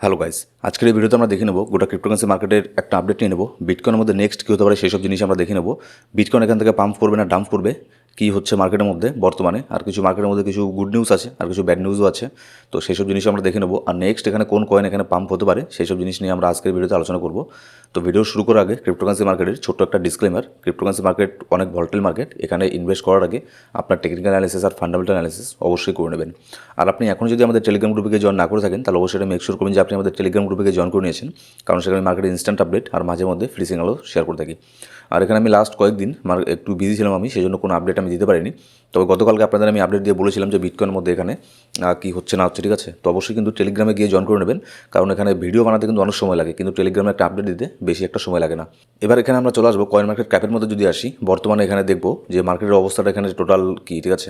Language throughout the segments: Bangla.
হ্যালো গাইস আজকের এই ভিডিওতে আমরা দেখে নেব গোটা ক্রিপ্টোকারেন্সি মার্কেটের একটা আপডেট নিয়ে নেব। বিটকয়েনের মধ্যে নেক্সট কী হতে পারে সেসব জিনিস আমরা দেখে নেব। বিটকয়েন এখান থেকে পাম্প করবে না ডাম্প করবে, কী হচ্ছে মার্কেটের মধ্যে বর্তমানে, আর কিছু মার্কেটের মধ্যে কিছু গুড নিউজ আছে, আর কিছু ব্যাড নিউজও আছে। তো সেসব জিনিস আমরা দেখে নেব। আর নেক্সট এখানে কোন কয়েন এখানে পাম্প হতে পারে, সেসব জিনিস নিয়ে আমরা আজকের ভিডিওতে আলোচনা করব। তো ভিডিও শুরু করার আগে ক্রিপ্টোকারেন্সি মার্কেটের ছোট্ট একটা ডিসক্লেমার ক্রিপ্টোকারেন্সি মার্কেট অনেক ভলটেল মার্কেট এখানে ইনভেস্ট করার আগে আপনার টেকনিক্যাল অ্যানালিসিস আর ফান্ডামেন্টাল অ্যানালিসিস অবশ্যই করে নেবেন। আর আপনি এখন যদি আমাদের টেলিগ্রাম গ্রুপে জয়েন না করে থাকেন, তাহলে অবশ্যই মেক শিওর করবেন যে আপনি আমাদের টেলিগ্রাম গ্রুপে জয়েন করে নিয়েছেন। কারণ সেখানে মার্কেটের ইনস্ট্যান্ট আপডেট আর মাঝে মধ্যে ফ্রি সিগনালও শেয়ার করে থাকি। আর এখানে আমি লাস্ট কয়েকদিন মার একটু বিজি ছিলাম আমি সেই জন্য কোনো আপডেট আমি দিতে পারিনি। তবে গতকালকে আপনাদের আমি আপডেট দিয়ে বলেছিলাম যে বিটকয়েনের মধ্যে এখানে কী হচ্ছে না হচ্ছে, ঠিক আছে? তো অবশ্যই কিন্তু টেলিগ্রামে গিয়ে জয়েন করে নেবেন। কারণ এখানে ভিডিও বানাতে কিন্তু অনেক সময় লাগে, কিন্তু টেলিগ্রামে একটা আপডেট দিতে বেশি একটা সময় লাগে না। এবার এখানে আমরা চলে আসব কয়েন মার্কেট ক্যাপের মধ্যে যদি আসি, বর্তমানে এখানে দেখব যে মার্কেটের অবস্থাটা এখানে টোটাল কী, ঠিক আছে?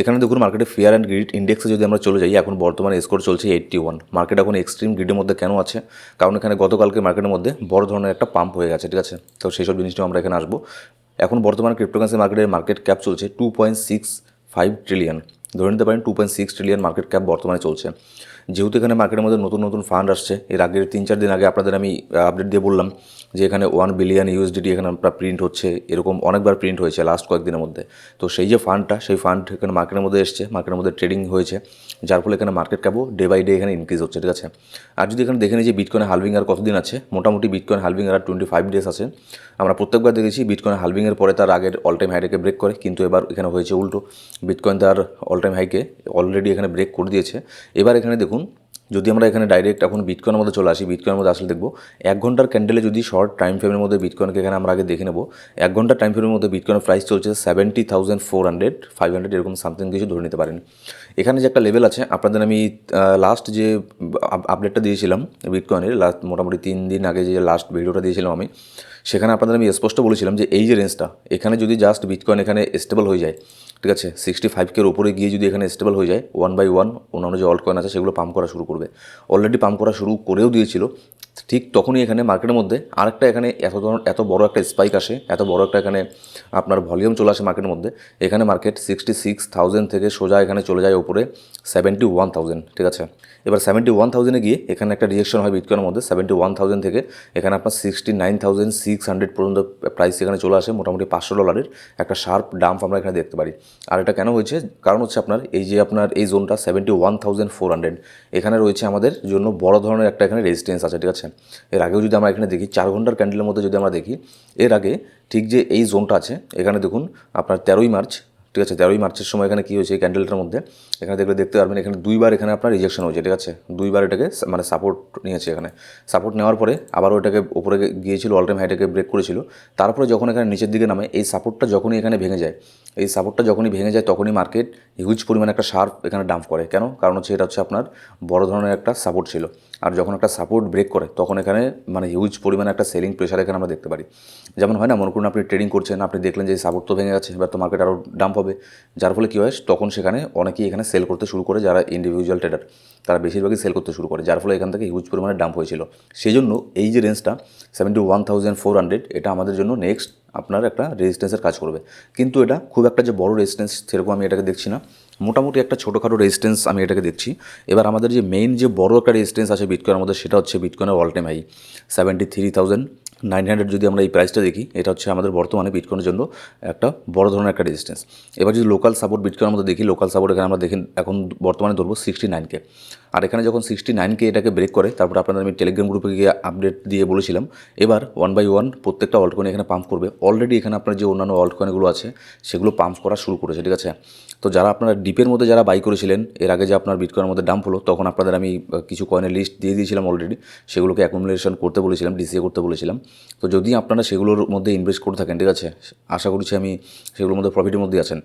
এখানে দেখুন মার্কেটে ফেয়ার অ্যান্ড গ্রিড ইন্ডেক্সে যদি আমরা চলে যাই, এখন বর্তমানে স্কোর চলছে এইট্টি ওয়ান মার্কেট এখন এক্সট্রিম গ্রিডের মধ্যে কেন আছে। কারণ এখানে গতকালকে মার্কেটের মধ্যে বড় ধরনের একটা পাম্প হয়ে গেছে, ঠিক আছে? তো সেই সব জিনিসটাও আমরা এখানে আসব। এখন বর্তমানে ক্রিপ্টোকারেন্সি মার্কেটের মার্কেট ক্যাপ চলছে two point six five trillion ধরে নিতে পারেন two point six trillion market cap বর্তমানে চলছে। যেহেতু এখানে মার্কেটের মধ্যে নতুন নতুন ফান্ড আসছে, এর আগের তিন, চার দিন আগে আপনাদের আমি আপডেট দিয়ে বললাম যে এখানে ওয়ান বিলিয়ন ইউএসডিটি এখানে আপনার প্রিন্ট হচ্ছে, এরকম অনেকবার প্রিন্ট হয়েছে লাস্ট কয়েকদিনের মধ্যে। তো সেই যে ফান্ডটা সেই ফান্ড এখানে মার্কেটের মধ্যে এসছে মার্কেটের মধ্যে ট্রেডিং হয়েছে, যার ফলে এখানে মার্কেট ক্যাপও ডে বাই ডে এখানে ইনক্রিজ হচ্ছে, ঠিক আছে? আর যদি এখানে দেখে নিই যে বিটকয়েন হালভিং আর কতদিন আছে, মোটামুটি বিটকয়েন হালভিং আর টোয়েন্টি ফাইভ ডেজ আছে। আমরা প্রত্যেকবার দেখেছি বিটকয়েন হালভিংয়ের পরে তার আগের অল টাইম হাইটাকে ব্রেক করে, কিন্তু এবার এখানে হয়েছে উল্টো। বিটকয়েন তার অল টাইম হাইকে অলরেডি এখানে ব্রেক করে দিয়েছে। এবার এখানে দেখুন যদি আমরা এখানে ডাইরেক্ট এখন বিটকয়েনের মধ্যে চলে আসি বিটকয়েনের মধ্যে আসলে দেখব, এক ঘণ্টার ক্যান্ডেলে যদি শর্ট টাইম ফ্রেমের মধ্যে বিটকয়েনকে এখানে আমরা আগে দেখে নেব, এক ঘণ্টার টাইম ফ্রেমের মধ্যে বিটকয়েনের প্রাইস চলছে seventy thousand four hundred five hundred এরকম সামথিং কিছু ধরে নিতে পারেন। এখানে যে একটা লেভেল আছে, আপনাদের আমি লাস্ট যে আপডেটটা দিয়েছিলাম বিটকয়েনের লাস্ট মোটামুটি তিন দিন আগে যে লাস্ট ভিডিওটা দিয়েছিলাম আমি সেখানে আপনাদের আমি স্পষ্ট বলেছিলাম যে এই যে রেঞ্জটা এখানে যদি জাস্ট বিটকয়েন এখানে স্টেবল হয়ে যায়, ঠিক আছে সিক্সটি ফাইভকের ওপরে গিয়ে যদি এখানে স্টেবল হয়ে যায় ওয়ান বাই ওয়ান অন্যান্য যে অল্ট কয়েন আছে সেগুলো পাম্প করা শুরু করবে। অলরেডি পাম্প করা শুরু করেও দিয়েছিল ঠিক তখনই এখানে মার্কেটের মধ্যে আরেকটা এখানে এত ধরনের, এত বড় একটা স্পাইক আসে, এত বড় একটা এখানে আপনার ভলিউম চলে আসে মার্কেটের মধ্যে। এখানে মার্কেট সিক্সটি সিক্স থাউজেন্ড থেকে সোজা এখানে চলে যায় উপরে সেভেন্টি ওয়ান থাউজেন্ড ঠিক আছে? এবার সেভেন্টি ওয়ান থাউজেন্ডে গিয়ে এখানে একটা রিয়েকশন হয় বিটকয়েনের মধ্যে সেভেন্টি ওয়ান থাউজেন্ড থেকে এখানে আপনার sixty nine thousand six hundred পর্যন্ত প্রাইস এখানে চলে আসে, মোটামুটি পাঁচশো ডলারের একটা শার্প ডাম্প আমরা এখানে দেখতে পারি। আর এটা কেন হয়েছে? কারণ হচ্ছে আপনার এই যে আপনার এই জোনটা seventy one thousand four hundred এখানে রয়েছে আমাদের জন্য বড় ধরনের একটা এখানে রেজিস্টেন্স আছে, ঠিক আছে? এর আগেও যদি আমরা এখানে দেখি, চার ঘণ্টার ক্যান্ডেলের মধ্যে যদি আমরা দেখি, এর আগে ঠিক যে এই জোনটা আছে, এখানে দেখুন আপনার তেরোই মার্চ, ঠিক আছে, তেরোই মার্চের সময় এখানে কী হয়েছে এই ক্যান্ডেলটার মধ্যে? এখানে দেখলে দেখতে পারবেন, এখানে দুইবার এখানে আপনার রিজেকশন হয়েছে, ঠিক আছে? দুইবার এটাকে মানে সাপোর্ট নিয়েছে এখানে। সাপোর্ট নেওয়ার পরে আবারও এটাকে উপরে গিয়েছিল অল টাইম হাইটাকে ব্রেক করেছিল। তারপরে যখন এখানে নিচের দিকে নামে, এই সাপোর্টটা যখনই এখানে ভেঙে যায়, এই সাপোর্টটা যখনই ভেঙে যায়, তখনই মার্কেট হিউজ পরিমাণে একটা শার্প এখানে ডাম্প করে। কেন? কারণ হচ্ছে এটা হচ্ছে আপনার বড় ধরনের একটা সাপোর্ট ছিল। আর যখন একটা সাপোর্ট ব্রেক করে, তখন এখানে মানে হিউজ পরিমাণে একটা সেলিং প্রেশার এখানে আমরা দেখতে পারি। যেমন হয় না, মনে করুন আপনি ট্রেডিং করছেন, আপনি দেখলেন যে সাপোর্ট তো ভেঙে গেছে এবার তো মার্কেট আরও ডাম্প হবে। যার ফলে কী হয়, তখন সেখানে অনেকেই এখানে সেল করতে শুরু করে, যারা ইন্ডিভিজুয়াল ট্রেডার তারা বেশিরভাগই সেল করতে শুরু করে, যার ফলে এখান থেকে হিউজ পরিমাণে ডাম্প হয়েছিল। সেই জন্য এই যে রেঞ্জটা seventy one thousand four hundred এটা আমাদের জন্য নেক্সট আপনার একটা রেজিস্ট্যান্সের কাজ করবে। কিন্তু এটা খুব একটা যে বড় রেজিস্ট্যান্স সেরকম আমি এটাকে দেখছি না। মোটামুটি একটা ছোটোখাটো রেজিস্ট্যান্স আমি এটাকে দেখছি। এবার আমাদের যে মেইন যে বড় একটা রেজিস্ট্যান্স আছে বিটকয়েনের মধ্যে, সেটা হচ্ছে বিটকয়েনের all time high seventy three thousand nine hundred যদি আমরা এই প্রাইসটা দেখি, এটা হচ্ছে আমাদের বর্তমানে বিটকয়েনের জন্য একটা বড় ধরনের একটা রেজিস্ট্যান্স এবার যদি লোকাল সাপোর্ট বিটকয়েনের মধ্যে দেখি লোকাল সাপোর্ট এখানে আমরা দেখি এখন বর্তমানে ধরবো সিক্সটি নাইনকে আর এখানে যখন সিক্সটি নাইনকে এটাকে ব্রেক করে, তারপর আপনাদের আমি টেলিগ্রাম গ্রুপে গিয়ে আপডেট দিয়ে বলেছিলাম, এবার ওয়ান বাই ওয়ান প্রত্যেকটা অল্ট কয়েন এখানে পাম্প করবে। অলরেডি এখানে আপনার যে অন্যান্য অল্ট কয়েনগুলো আছে, সেগুলো পাম্প করা শুরু করেছে, ঠিক আছে? তো যারা আপনারা ডিপের মধ্যে যারা বাই করেছিলেন, এর আগে যে আপনার বিটকয়েনের মধ্যে ডাম্প হলো, তখন আপনাদের আমি কিছু কয়েনের লিস্ট দিয়ে দিয়েছিলাম অলরেডি সেগুলোকে অ্যাকুমুলেশন করতে বলেছিলাম ডিসিএ করতে বলেছিলাম। তো যদি আপনারা সেগুলোর মধ্যে ইনভেস্ট করে থাকেন, ঠিক আছে? আশা করছি আমি সেগুলোর মধ্যে প্রফিটের মধ্যে আছেন।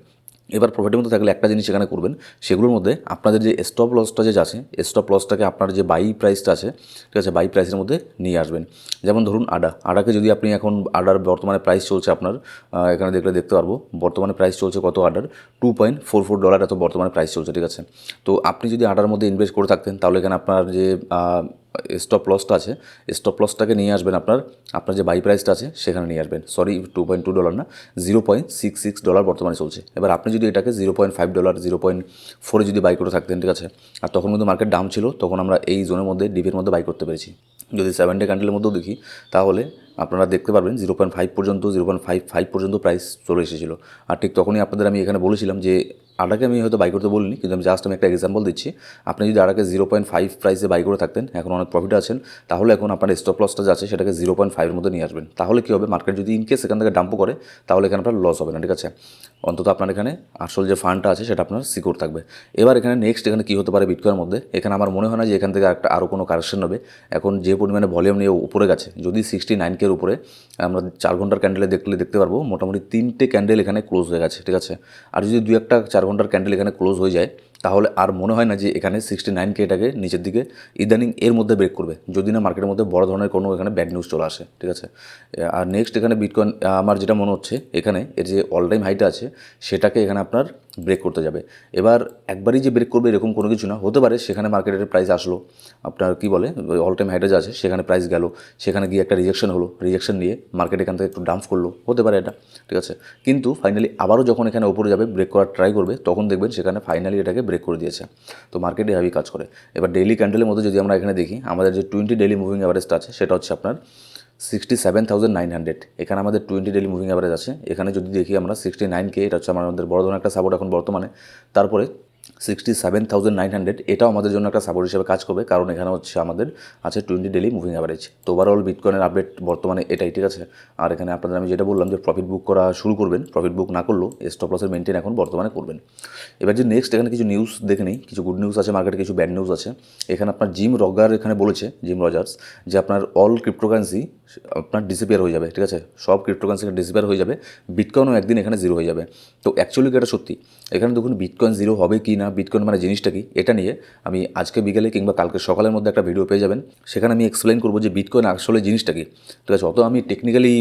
এবার প্রফিটের মধ্যে থাকলে একটা জিনিস এখানে করবেন, সেগুলোর মধ্যে আপনাদের যে স্টপ লসটা যে আছে স্টপ লসটাকে আপনার যে বাই প্রাইসটা আছে, ঠিক আছে বাই প্রাইসের মধ্যে নিয়ে আসবেন। যেমন ধরুন আডা আডাকে যদি আপনি এখন আডার বর্তমানে প্রাইস চলছে আপনার এখানে দেখলে দেখতে পারব, বর্তমানে প্রাইস চলছে কত আডার two point four four dollar এত বর্তমানে প্রাইস চলছে, ঠিক আছে। তো আপনি যদি আডার মধ্যে ইনভেস্ট করে থাকতেন, তাহলে এখানে আপনার যে স্টপ লসটা আছে স্টপ লসটাকে নিয়ে আসবেন আপনার আপনার যে বাই প্রাইসটা আছে, সেখানে নিয়ে আসবেন। Sorry two point two dollar না zero point six six dollar বর্তমানে চলছে। এবার আপনি যদি এটাকে zero point five dollar zero point ফোরে যদি বাই করে থাকতেন, ঠিক আছে? আর তখন কিন্তু মার্কেট ডাউন ছিল, তখন আমরা এই জোনের মধ্যে ডিপের মধ্যে বাই করতে পেরেছি। যদি সেভেন ডে ক্যান্ডেলের মধ্যেও দেখি, তাহলে আপনারা দেখতে পারবেন জিরো পয়েন্ট ফাইভ পর্যন্ত জিরো পয়েন্ট ফাইভ ফাইভ পর্যন্ত প্রাইস চলে এসেছিল। আর ঠিক তখনই আপনাদের আমি এখানে বলেছিলাম যে আটাকে আমি হয়তো বাই করতে বলিনি, কিন্তু আমি জাস্ট আমি একটা এক্সাম্পল দিচ্ছি। আপনি যদি আটাকে জিরো পয়েন্ট ফাইভ প্রাইসে বাই করে থাকতেন, এখন অনেক প্রফিট আছেন, তাহলে এখন আপনার স্টপ লসটা আছে, সেটাকে জিরো পয়েন্ট ফাইভের মধ্যে নিয়ে আসবেন। তাহলে কী হবে? মার্কেট যদি ইনকেস এখান থেকে ডাম্পও করে, তাহলে এখানে আপনার লস হবে না, ঠিক আছে? অন্তত আপনার এখানে আসল যে ফান্ডটা আছে, সেটা আপনার সিকিউর থাকবে। এবার এখানে নেক্সট এখানে কী হতে পারে বিটকয়ের মধ্যে? এখানে আমার মনে হয় না যে এখান থেকে একটা আরও কোনো কারেকশন হবে। এখন যে পরিমাণে ভলিউম নিয়ে উপরে গেছে, যদি সিক্সটি নাইন কের উপরে, আমরা চার ঘণ্টার ক্যান্ডেলে দেখলে দেখতে পারব, মোটামুটি তিনটে ক্যান্ডেল এখানে ক্লোজ হয়ে গেছে, ঠিক আছে? আর যদি দু একটা, চার ঘণ্টার ক্যান্ডেল এখানে ক্লোজ হয়ে যায় তাহলে আর মনে হয় না যে এখানে সিক্সটি নাইন কেটাকে নিচের দিকে ইদানিং এর মধ্যে ব্রেক করবে। যদি না মার্কেটের মধ্যে বড় ধরনের কোনো এখানে ব্যাড নিউজ চলে আসে, ঠিক আছে? আর নেক্সট এখানে বিটকয়েন আমার যেটা মনে হচ্ছে এখানে, এর যে অল টাইম হাইটা আছে, সেটাকে এখানে আপনার ব্রেক করতে যাবে। এবার একবারই যে ব্রেক করবে এরকম কোনো কিছু না, হতে পারে সেখানে মার্কেটের প্রাইস আসলো। আপনার কি বলে? অল টাইম হাইটা যে আছে, সেখানে প্রাইস গেল। সেখানে গিয়ে একটা রিজেকশন হলো। রিজেকশন নিয়ে মার্কেট এখান থেকে একটু ডাম্প করল। হতে পারে এটা, ঠিক আছে? কিন্তু ফাইনালি আবারও যখন এখানে ওপরে যাবে ব্রেক করার ট্রাই করবে, তখন দেখবেন সেখানে ফাইনালি এটাকে ব্রেক করে দিয়েছে। তো মার্কেট এভাবেই কাজ করে। এবার ডেইলি ক্যান্ডেলের মধ্যে যদি আমরা এখানে দেখি, আমাদের যে টোয়েন্টি ডেইলি মুভিং অ্যাভারেজটা আছে, সেটা হচ্ছে আপনার sixty seven thousand nine hundred এখানে আমাদের টোয়েন্টি ডেলি মুভিং অ্যাভারেজ আছে। এখানে যদি দেখি আমরা সিক্সটি নাইন কে এটা হচ্ছে আমাদের বড় ধরনের একটা সাপোর্ট এখন বর্তমানে। তারপরে sixty seven thousand nine hundred এটাও আমাদের জন্য একটা সাপোর্ট হিসেবে কাজ করবে। কারণ এখানে হচ্ছে আমাদের আছে টোয়েন্টি ডেলি মুভিং অ্যাভারেজ তো ওভারঅল বিটকয়েনের আপডেট বর্তমানে এটাই, ঠিক আছে? আর এখানে আপনাদের আমি যেটা বললাম যে প্রফিট বুক করা শুরু করবেন প্রফিট বুক না করলেও স্টপ লসের মেনটেন এখন বর্তমানে করবেন। এবার যে নেক্সট এখানে কিছু নিউজ দেখে নিই, কিছু গুড নিউজ আছে মার্কেটে কিছু ব্যাড নিউজ আছে। এখানে আপনার জিম রগার এখানে বলেছে জিম রজার্স যে আপনার অল ক্রিপ্টোকারেন্সি আপনার ডিসিপিয়ার হয়ে যাবে, ঠিক আছে? সব ক্রিপ্টোকারেন্সি ডিসিপিয়ার হয়ে যাবে বিটকয়েনও একদিন এখানে জিরো হয়ে যাবে। তো অ্যাকচুয়ালি এটা সত্যি? এখানে দেখুন বিটকয়েন জিরো হবে কি না বিটকয়েন মানে জিনিসটা কি, এটা নিয়ে আমি আজকে বিকেলে কিংবা কালকে সকালের মধ্যে একটা ভিডিও পেয়ে যাবেন। সেখানে আমি এক্সপ্লেন করব যে বিটকয়েন আসলে জিনিসটা কি। ঠিক আছে, অত আমি টেকনিক্যালি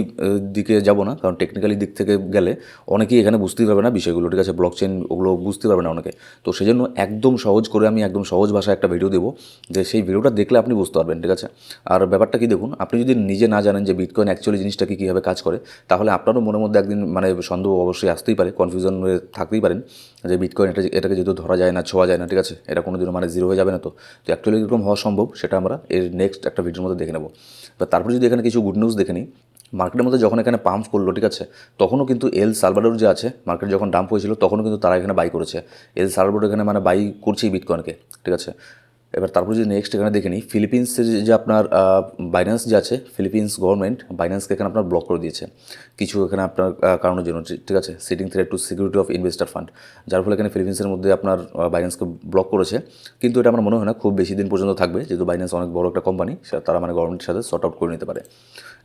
দিকে যাব না, কারণ টেকনিক্যালি দিক থেকে গেলে অনেকেই এখানে বুঝতেই পারবে না বিষয়গুলো, ঠিক আছে? ব্লক চেন ওগুলো বুঝতে পারবে না অনেকে। তো সেই জন্য একদম সহজ করে আমি একদম সহজ ভাষায় একটা ভিডিও দেবো, যে সেই ভিডিওটা দেখলে আপনি বুঝতে পারবেন, ঠিক আছে? আর ব্যাপারটা কি দেখুন, আপনি যদি নিজে না জানেন যে বিটকয়েন অ্যাকচুয়ালি জিনিসটা কি, কীভাবে কাজ করে, তাহলে আপনারও মনের মধ্যে একদিন মানে সন্দেহ অবশ্যই আসতেই পারে কনফিউশন হয়ে থাকতেই পারেন যে বিটকয়েন এটা এটাকে যেহেতু ধরা যায় না, ছোঁয়া যায় না, ঠিক আছে? এটা কোনো দিনও মানে জিরো হয়ে যাবে না তো। তো অ্যাকচুয়ালি এরকম হওয়া সম্ভব, সেটা আমরা এর নেক্সট একটা ভিডিওর মধ্যে দেখে নেব। বা তারপর যদি এখানে কিছু গুড নিউজ দেখে নিই মার্কেটের মধ্যে যখন এখানে পাম্প করল, ঠিক আছে, তখনও কিন্তু এল সালভাডোর যে আছে মার্কেট যখন ডাম্প হয়েছিল, তখনও কিন্তু তারা এখানে বাই করেছে। এল সালভাডোর এখানে মানে বাই করছেই বিটকয়েনকে ঠিক আছে? এবার তারপর যদি নেক্সট এখানে দেখে নিই ফিলিপিন্সের যে আপনার বাইন্যান্স যে আছে ফিলিপিন্স গভর্নমেন্ট বাইন্যান্সকে এখানে আপনার ব্লক করে দিয়েছে। কিছু এখানে আপনার কারণের জন্য, ঠিক আছে? Sitting threat to security of investor fund যার ফলে এখানে ফিলিপিন্সের মধ্যে আপনার বাইন্যান্সকে ব্লক করেছে। কিন্তু এটা আমার মনে হয় না, খুব বেশি দিন পর্যন্ত থাকবে। যেহেতু বাইন্যান্স অনেক বড় একটা কোম্পানি তারা মানে গভর্নমেন্টের সাথে শর্ট আউট করে নিতে পারে।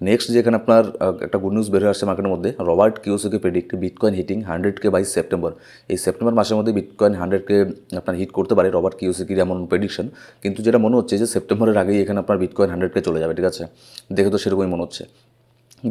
নেক্সট যেখানে আপনার একটা গুড নিউজ বের হয়ে আসছে মার্কেটের মধ্যে Robert কিওসিকে predict bitcoin hitting hundred K by September এই সেপ্টেম্বর মাসের মধ্যে বিটকয়েন হান্ড্রেডকে আপনার হিট করতে পারে রবার্ট কিওসিকির এমন প্রেডিকশন কিন্তু যেটা মনে হচ্ছে যে সেপ্টেম্বরের আগেই এখানে আপনার বিটকয়েন হান্ড্রেডকে চলে যাবে, ঠিক আছে? দেখে তো সেরকমই মনে হচ্ছে।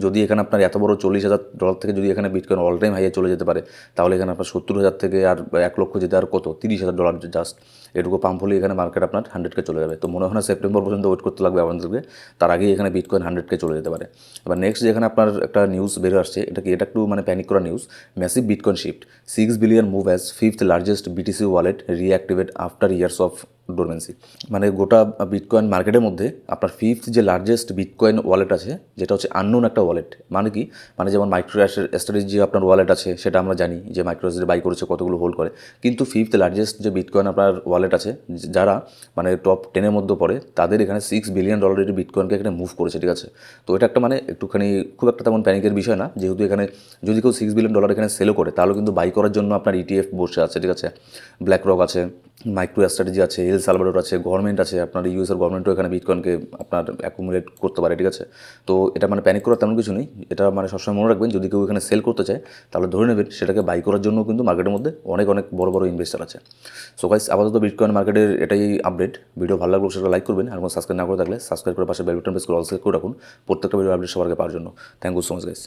যদি এখানে আপনার এত বড় চল্লিশ হাজার ডলার থেকে যদি এখানে বিটকয়েন অল টাইম হাইয়ে চলে যেতে পারে, তাহলে এখানে আপনার সত্তর হাজার থেকে আর এক লক্ষ যেতে আর কত? তিরিশ হাজার ডলার জাস্ট এটুকু পাম্প হলে এখানে মার্কেট আপনার হান্ড্রেডকে চলে যাবে। তো মনে হয় না সেপ্টেম্বর পর্যন্ত ওয়েট করতে লাগবে আমাদেরকে তার আগেই এখানে বিটকয়েন হান্ড্রেডকে চলে যেতে পারে। এবার নেক্সট যেখানে আপনার একটা নিউজ বেরো আসছে, এটা কি? এটা একটু মানে প্যানিক করা news massive bitcoin shift six billion move as fifth largest BTC wallet reactivate after years of dormancy মানে গোটা বিটকয়েন মার্কেটের মধ্যে আপনার ফিফথ যে লার্জেস্ট বিটকয়েন ওয়ালেট আছে, যেটা হচ্ছে আননোন একটা ওয়ালেট মানে কি? মানে যেমন মাইক্রো স্ট্র্যাটেজি যে আপনার ওয়ালেট আছে, সেটা আমরা জানি যে মাইক্রো বাই করেছে, কতগুলো হোল্ড করে। কিন্তু ফিফথ লার্জেস্ট যে বিটকয়েন আপনার ওয়ালেট আছে, যারা মানে টপ টেনের মধ্যে পড়ে, তাদের এখানে সিক্স বিলিয়ন ডলারের বিটকয়েনকে এখানে মুভ করেছে, ঠিক আছে? তো এটা একটা মানে একটুখানি খুব একটা তেমন প্যানিকের বিষয় না। যেহেতু এখানে যদি কেউ সিক্স বিলিয়ন ডলার এখানে সেলও করে, তাহলে কিন্তু বাই করার জন্য আপনার ইটিএফ বসে আছে, ঠিক আছে? ব্ল্যাক রক আছে মাইক্রো স্ট্র্যাটেজি আছে এল সালভাডোর আছে গভর্নমেন্ট আছে, আপনার ইউএসের গভর্নমেন্টও এখানে বিটকয়েনকে আপনার অ্যাকুমুলেট করতে পারে, ঠিক আছে? তো এটা মানে প্যানিক করার তেমন কিছু নেই। এটা মানে সবসময় মনে রাখবেন, যদি কেউ এখানে সেল করতে চায়, তাহলে ধরে নেবেন সেটাকে বাই করার জন্য কিন্তু মার্কেটের মধ্যে অনেক অনেক বড় বড় ইনভেস্টার আছে। সো গাইস আপাতত বিটকয়েন মার্কেটের এটাই আপডেট ভিডিও ভালো লাগল সেটা লাইক করবেন, আর কোনো সাবস্ক্রাইব না করে থাকলে সাবস্ক্রাইব করে পাশে বেল বাটন প্রেস করে অল করে রাখুন। প্রত্যেকটা ভিডিও আপডেট আগে পাওয়ার জন্য। Thank you so much guys